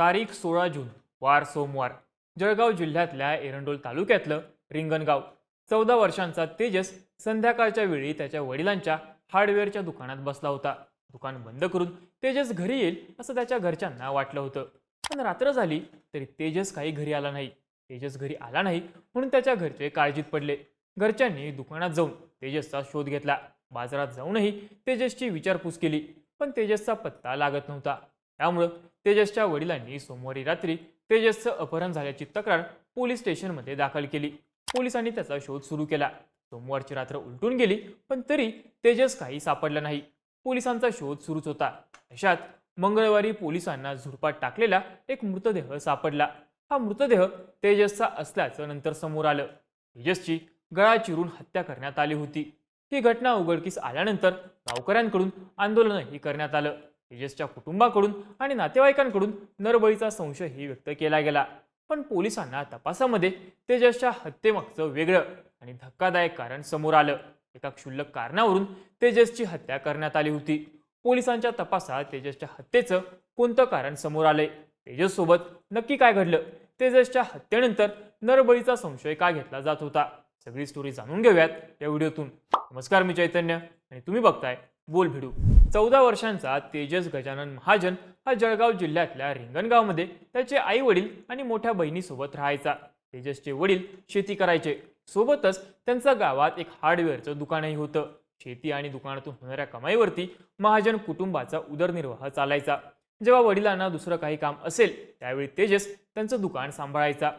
तारीख सोळा जून वार सोमवार जळगाव जिल्ह्यातल्या एरंडोल तालुक्यातलं रिंगणगाव. चौदा वर्षांचा तेजस संध्याकाळच्या वेळी त्याच्या वडिलांच्या हार्डवेअरच्या दुकानात बसला होता. दुकान बंद करून तेजस घरी येईल असं त्याच्या घरच्यांना वाटलं होतं. पण रात्र झाली तरी तेजस काही घरी आला नाही. तेजस घरी आला नाही म्हणून त्याच्या घरचे काळजीत पडले. घरच्यांनी दुकानात जाऊन तेजसचा शोध घेतला. बाजारात जाऊनही तेजसची विचारपूस केली पण तेजसचा पत्ता लागत नव्हता. त्यामुळं तेजसच्या वडिलांनी सोमवारी रात्री तेजसचं अपहरण झाल्याची तक्रार पोलीस स्टेशनमध्ये दाखल केली. पोलिसांनी त्याचा शोध सुरू केला. सोमवारची रात्र उलटून गेली पण तरी तेजस काही सापडला नाही. पोलिसांचा शोध सुरूच होता. अशात मंगळवारी पोलिसांना झुडपात टाकलेला एक मृतदेह सापडला. हा मृतदेह तेजसचा असल्याचं नंतर समोर आलं. तेजसची गळा चिरून हत्या करण्यात आली होती. ही घटना उघडकीस आल्यानंतर गावकऱ्यांकडून आंदोलनही करण्यात आलं. तेजसच्या कुटुंबाकडून आणि नातेवाईकांकडून नरबळीचा संशयही व्यक्त केला गेला. पण पोलिसांना तपासामध्ये तेजसच्या हत्येमागचं वेगळं आणि धक्कादायक कारण समोर आलं. एका क्षुल्लक कारणावरून तेजसची हत्या करण्यात आली होती. पोलिसांच्या तपासात तेजसच्या हत्येचं कोणतं कारण समोर आलंय? तेजस सोबत नक्की काय घडलं? तेजसच्या हत्येनंतर नरबळीचा संशय का घेतला जात होता? सगळी स्टोरी जाणून घेऊयात या व्हिडिओतून. नमस्कार मी चैतन्य आणि तुम्ही बघताय बोल भिडू. चौदा वर्षांचा तेजस गजानन महाजन हा जळगाव जिल्ह्यातल्या रिंगणगावमध्ये त्याचे आई वडील आणि मोठ्या बहिणीसोबत राहायचा. तेजसचे वडील शेती करायचे. सोबतच त्यांचं गावात एक हार्डवेअरचं दुकानही होतं. शेती आणि दुकानातून होणाऱ्या कमाईवरती महाजन कुटुंबाचा उदरनिर्वाह चालायचा. जेव्हा वडिलांना दुसरं काही काम असेल त्यावेळी तेजस त्यांचं दुकान सांभाळायचा.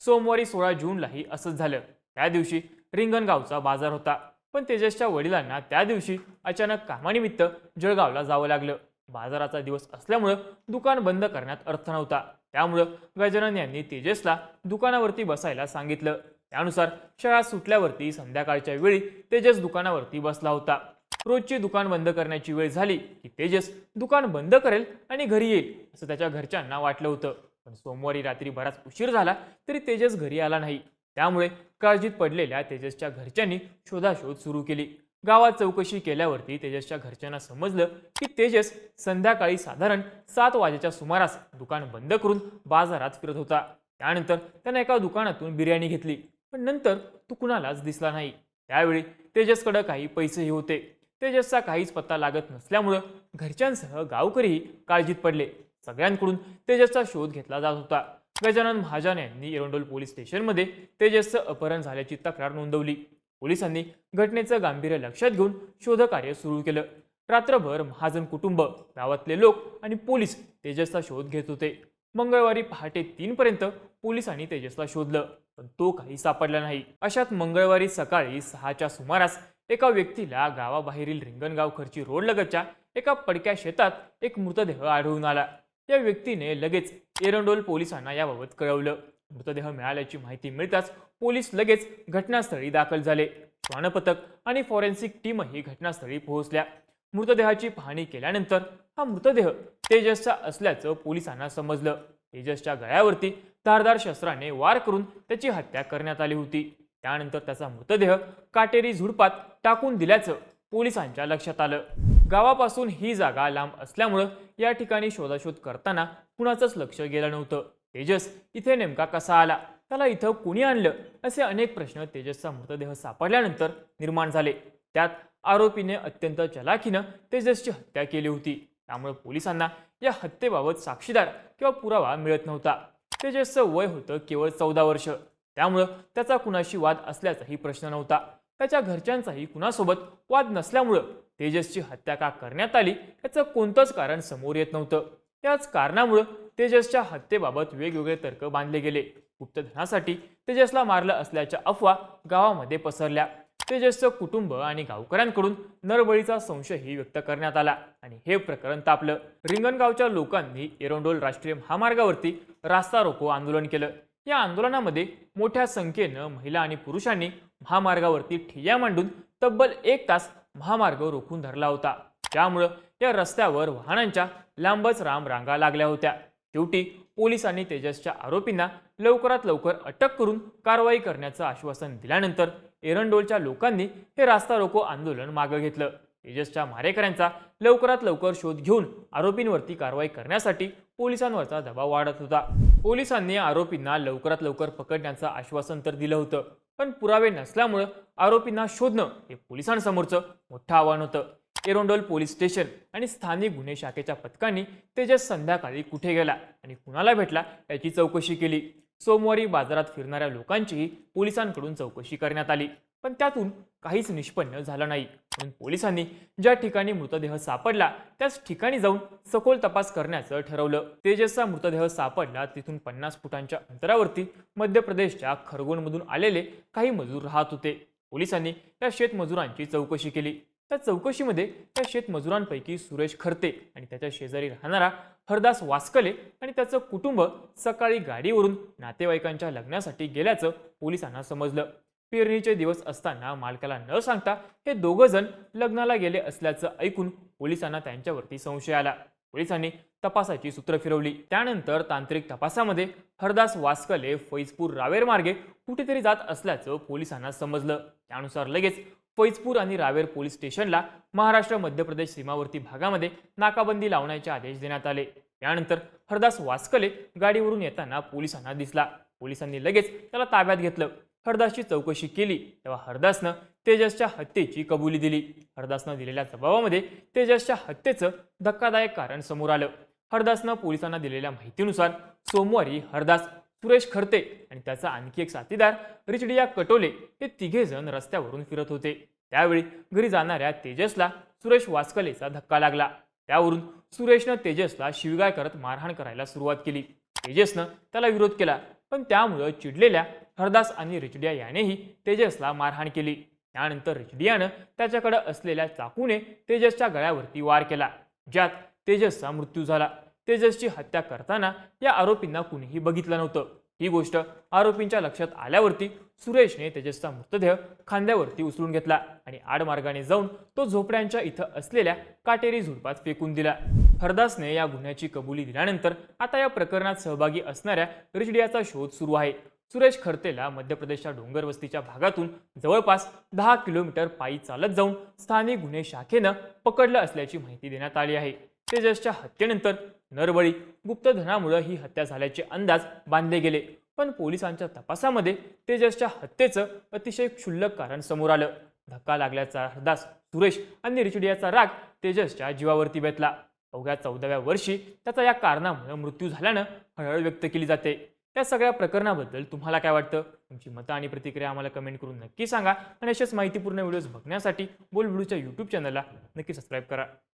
सोमवारी सोळा जूनलाही असंच झालं. त्या दिवशी रिंगणगावचा बाजार होता. पण तेजसच्या वडिलांना त्या दिवशी अचानक कामानिमित्त जळगावला जावं लागलं. बाजाराचा दिवस असल्यामुळं दुकान बंद करण्यात अर्थ नव्हता. त्यामुळं गजानन यांनी तेजसला दुकानावरती बसायला सांगितलं. त्यानुसार शाळा सुटल्यावरती संध्याकाळच्या वेळी तेजस दुकानावरती बसला होता. रोजची दुकान बंद करण्याची वेळ झाली की तेजस दुकान बंद करेल आणि घरी येईल असं त्याच्या घरच्यांना वाटलं होतं. पण सोमवारी रात्री बराच उशीर झाला तरी तेजस घरी आला नाही. त्यामुळे काळजीत पडलेल्या तेजसच्या घरच्यांनी शोधाशोध सुरू केली. गावात चौकशी केल्यावरती तेजसच्या घरच्यांना समजलं की तेजस संध्याकाळी साधारण सात वाजेच्या सुमारास दुकान बंद करून बाजारात फिरत होता. त्यानंतर त्यानं एका दुकानातून बिर्याणी घेतली पण नंतर तो कुणालाच दिसला नाही. त्यावेळी तेजसकडं काही पैसेही होते. तेजसचा काहीच पत्ता लागत नसल्यामुळं घरच्यांसह गावकरीही काळजीत पडले. सगळ्यांकडून तेजसचा शोध घेतला जात होता. गजानन महाजन यांनी एरंडोल पोलीस स्टेशनमध्ये तेजसचं अपहरण झाल्याची तक्रार नोंदवली. पोलिसांनी घटनेचं गांभीर्य लक्षात घेऊन शोधकार्य सुरू केलं. रात्रभर महाजन कुटुंब गावातले लोक आणि पोलीस तेजसचा शोध घेत होते. मंगळवारी पहाटे तीन पर्यंत पोलिसांनी तेजसला शोधलं पण तो काही सापडला नाही. अशात मंगळवारी सकाळी सहाच्या सुमारास एका व्यक्तीला गावाबाहेरील रिंगणगाव खर्ची रोड लगतच्या एका पडक्या शेतात एक मृतदेह आढळून आला. या व्यक्तीने लगेच एरंडोल पोलिसांना याबाबत कळवलं. मृतदेह मिळाल्याची माहिती मिळताच पोलीस लगेच घटनास्थळी दाखल झाले. श्वानपथक आणि फॉरेन्सिक टीमही घटनास्थळी पोहोचल्या. मृतदेहाची पाहणी केल्यानंतर हा मृतदेह तेजसचा असल्याचं पोलिसांना समजलं. तेजसच्या गळ्यावरती धारदार शस्त्राने वार करून त्याची हत्या करण्यात आली होती. त्यानंतर त्याचा मृतदेह काटेरी झुडपात टाकून दिल्याचं पोलिसांच्या लक्षात आलं. गावापासून ही जागा लांब असल्यामुळं या ठिकाणी शोधाशोध करताना कुणाचंच लक्ष गेलं नव्हतं. तेजस इथे नेमका कसा आला? त्याला इथं कुणी आणलं? असे अनेक प्रश्न तेजसचा मृतदेह सापडल्यानंतर निर्माण झाले. त्यात आरोपीने अत्यंत चलाखीनं तेजसची हत्या केली होती. त्यामुळे पोलिसांना या हत्येबाबत साक्षीदार किंवा पुरावा मिळत नव्हता. तेजसचं वय होतं केवळ चौदा वर्ष. त्यामुळं त्याचा कुणाशी वाद असल्याचाही प्रश्न नव्हता. त्याच्या घरच्यांचाही कुणासोबत वाद नसल्यामुळं तेजसची हत्या का करण्यात आली याचं कोणतंच कारण समोर येत नव्हतं. त्याच कारणामुळं तेजसच्या हत्येबाबत वेगवेगळे तर्क बांधले गेले. गुप्तधनासाठी तेजसला मारलं असल्याच्या अफवा गावामध्ये पसरल्या. तेजसचं कुटुंब आणि गावकऱ्यांकडून नरबळीचा संशयही व्यक्त करण्यात आला आणि हे प्रकरण तापलं. रिंगणगावच्या लोकांनी एरोंडोल राष्ट्रीय महामार्गावरती रास्ता रोको आंदोलन केलं. या आंदोलनामध्ये मोठ्या संख्येनं महिला आणि पुरुषांनी महामार्गावरती ठिय्या मांडून तब्बल एक तास महामार्ग रोखून धरला होता. त्यामुळं या रस्त्यावर वाहनांच्या लांबच राम रांगा लागल्या होत्या. शेवटी पोलिसांनी तेजसच्या आरोपींना लवकरात लवकर अटक करून कारवाई करण्याचं आश्वासन दिल्यानंतर एरंडोलच्या लोकांनी हे रास्ता रोको आंदोलन मागं घेतलं. तेजसच्या मारेकऱ्यांचा लवकरात लवकर शोध घेऊन आरोपींवरती कारवाई करण्यासाठी पोलिसांवरचा दबाव वाढत होता. पोलिसांनी आरोपींना लवकरात लवकर पकडण्याचं आश्वासन तर दिलं होतं. पण पुरावे नसल्यामुळं आरोपींना शोधणं हे पोलिसांसमोरचं मोठं आव्हान होतं. एरोंडोल पोलीस स्टेशन आणि स्थानिक गुन्हे शाखेच्या पथकांनी तेजस संध्याकाळी कुठे गेला आणि कुणाला भेटला याची चौकशी केली. सोमवारी बाजारात फिरणाऱ्या लोकांचीही पोलिसांकडून चौकशी करण्यात आली. पण त्यातून काहीच निष्पन्न झालं नाही. म्हणून पोलिसांनी ज्या ठिकाणी मृतदेह सापडला त्याच ठिकाणी जाऊन सखोल तपास करण्याचं ठरवलं. तेजसचा मृतदेह सापडला तिथून पन्नास फुटांच्या अंतरावरती मध्य प्रदेशच्या खरगोनमधून आलेले काही मजूर राहत होते. पोलिसांनी त्या शेतमजुरांची चौकशी केली. त्या चौकशीमध्ये त्या शेतमजुरांपैकी सुरेश खरते आणि त्याच्या शेजारी राहणारा हरदास वास्कले आणि त्याचं कुटुंब सकाळी गाडीवरून नातेवाईकांच्या लग्नासाठी गेल्याचं पोलिसांना समजलं. पेरणीचे दिवस असताना मालकाला न सांगता हे दोघं जण लग्नाला गेले असल्याचं ऐकून पोलिसांना त्यांच्यावरती संशय आला. पोलिसांनी तपासाची सूत्र फिरवली. त्यानंतर तांत्रिक तपासामध्ये हरदास वास्कले फैजपूर रावेर मार्गे कुठेतरी जात असल्याचं पोलिसांना समजलं. त्यानुसार लगेच फैजपूर आणि रावेर पोलीस स्टेशनला महाराष्ट्र मध्य प्रदेश सीमावर्ती भागामध्ये नाकाबंदी लावण्याचे आदेश देण्यात आले. त्यानंतर हरदास वास्कले गाडीवरून येताना पोलिसांना दिसला. पोलिसांनी लगेच त्याला ताब्यात घेतलं. हरदासची चौकशी केली तेव्हा हरदासनं तेजसच्या हत्येची कबुली दिली. हरदासनं दिलेल्या जबाबामध्ये तेजसच्या हत्येचं धक्कादायक कारण समोर आलं. हरदासनं पोलिसांना दिलेल्या माहितीनुसार सोमवारी हरदास सुरेश खरते आणि त्याचा आणखी एक साथीदार रिचडिया कटोले हे तिघे जण रस्त्यावरून फिरत होते. त्यावेळी घरी जाणाऱ्या तेजसला सुरेश वास्कलेचा धक्का लागला. त्यावरून सुरेशनं तेजसला शिवगाय करत मारहाण करायला सुरुवात केली. तेजसनं त्याला विरोध केला. पण त्यामुळं चिडलेल्या हरदास आणि रिचडिया यानेही तेजसला मारहाण केली. त्यानंतर रिचडियानं त्याच्याकडे असलेल्या चाकूने तेजसच्या गळ्यावरती वार केला ज्यात तेजसचा मृत्यू झाला. तेजसची हत्या करताना या आरोपींना कुणीही बघितलं नव्हतं. ही गोष्ट आरोपींच्या लक्षात आल्यावरती सुरेशने तेजसचा मृतदेह खांद्यावरती उचलून घेतला आणि आडमार्गाने जाऊन तो झोपड्यांच्या इथं असलेल्या काटेरी झुडपात फेकून दिला. हरदासने या गुन्ह्याची कबुली दिल्यानंतर आता या प्रकरणात सहभागी असणाऱ्या रिचडियाचा शोध सुरू आहे. सुरेश खरतेला मध्य प्रदेशच्या डोंगर वस्तीच्या भागातून जवळपास दहा किलोमीटर पायी चालत जाऊन स्थानिक गुन्हे शाखेनं पकडलं असल्याची माहिती देण्यात आली आहे. तेजसच्या हत्येनंतर नरबळी गुप्तधनामुळे ही हत्या झाल्याचे अंदाज बांधले गेले. पण पोलिसांच्या तपासामध्ये तेजसच्या हत्येचं अतिशय क्षुल्लक कारण समोर आलं. धक्का लागल्याचा हरदास सुरेश आणि रिचडियाचा राग तेजसच्या जीवावरती बेतला. अवघ्या चौदाव्या वर्षी त्याचा या कारणामुळे मृत्यू झाल्यानं हळहळ व्यक्त केली जाते. त्या सगळ्या प्रकरणाबद्दल तुम्हाला काय वाटतं? तुमची मतं आणि प्रतिक्रिया आम्हाला कमेंट करून नक्की सांगा आणि अशाच माहितीपूर्ण व्हिडिओज बघण्यासाठी बोलबिडूच्या यूट्यूब चॅनलला नक्की सबस्क्राईब करा.